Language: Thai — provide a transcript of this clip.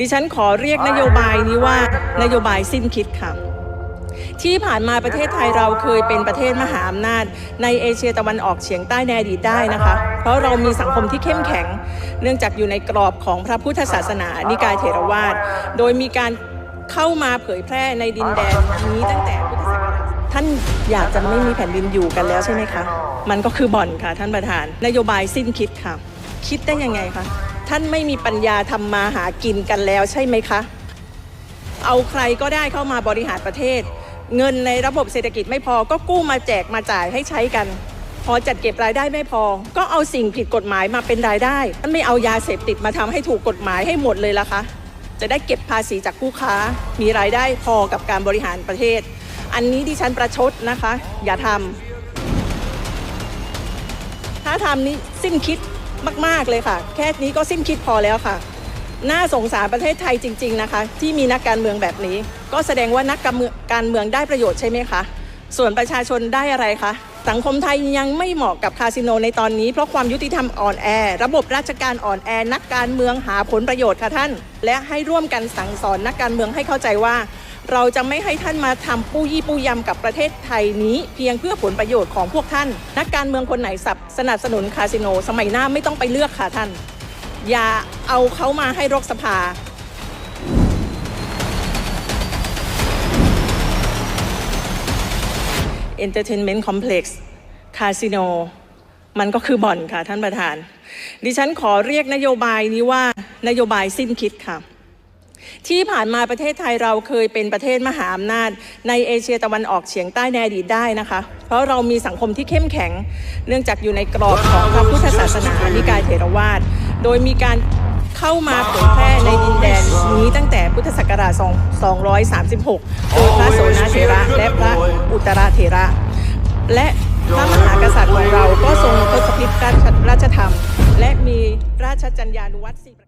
ดิฉันขอเรียกนโยบายนี้ว่านโยบายสิ้นคิดค่ะ ที่ผ่านมาประเทศไทยเราเคยเป็นประเทศมหาอำนาจ ในเอเชียตะวันออกเฉียงใต้ในอดีตได้นะคะ เพราะเรามีสังคมที่เข้มแข็ง เนื่องจากอยู่ในกรอบของพระพุทธศาสนานิกายเถรวาท โดยมีการเข้ามาเผยแพร่ในดินแดนนี้ตั้งแต่พุทธศักราชท่านอยากจะไม่มีแผ่นดินอยู่กันแล้วใช่ไหมคะ มันก็คือบ่อนค่ะท่านประธาน นโยบายสิ้นคิดค่ะ คิดได้ยังไงคะ ท่านไม่มีปัญญาทำมาหากินกันแล้วใช่ไหมคะ เอาใครก็ได้เข้ามาบริหารประเทศ เงินในระบบเศรษฐกิจไม่พอก็กู้มาแจกมาจ่ายให้ใช้กัน พอจัดเก็บรายได้ไม่พอ ก็เอาสิ่งผิดกฎหมายมาเป็นรายได้ท่านไม่เอายาเสพติดมาทำให้ถูกกฎหมายให้หมดเลยล่ะคะ จะได้เก็บภาษีจากผู้ค้า มีรายได้พอกับการบริหารประเทศ อันนี้ดิฉันประชดนะคะ อย่าทำถ้าทำนี้สิ้นคิด มาก ๆ เลยค่ะ แค่นี้ก็สิ้นคิดพอแล้วค่ะ น่าสงสารประเทศไทยจริง ๆ นะคะ ที่มีนักการเมืองแบบนี้ ก็แสดงว่านักการเมืองการเมืองได้ประโยชน์ใช่ไหมคะ ส่วนประชาชนได้อะไรคะสังคมไทยยังไม่เหมาะกับคาสิโนในตอนนี้เพราะความยุติธรรมอ่อนแอ ระบบราชการอ่อนแอ นักการเมืองหาผลประโยชน์ค่ะท่าน และให้ร่วมกันสั่งสอนนักการเมืองให้เข้าใจว่า เราจะไม่ให้ท่านมาทำปู้ยี่ปู้ยำกับประเทศไทยนี้ เพียงเพื่อผลประโยชน์ของพวกท่าน นักการเมืองคนไหนสับสนับสนุนคาสิโน สมัยหน้าไม่ต้องไปเลือกค่ะท่าน อย่าเอาเขามาให้รกสภา Entertainment Complex คาสิโนมันก็คือบ่อนค่ะท่านประธาน ดิฉันขอเรียกนโยบายนี้ว่านโยบายสิ้นคิดค่ะ ที่ผ่านมาประเทศไทยเราเคยเป็นประเทศมหาอำนาจ ในเอเชียตะวันออกเฉียงใต้ในอดีตได้นะคะ เพราะเรามีสังคมที่เข้มแข็ง เนื่องจากอยู่ในกรอบของพระพุทธศาสนานิกายเถรวาท โดยมีการเข้ามาเผยแพร่ในดินแดนนี้ตั้งแต่พุทธศักราช 236 โดยพระโสนเถระและพระอุตราเถระ และพระมหากษัตริย์ของเราก็ทรงทศพิธราชธรรม และมีราชจัญญานุวัตรสี่ประกา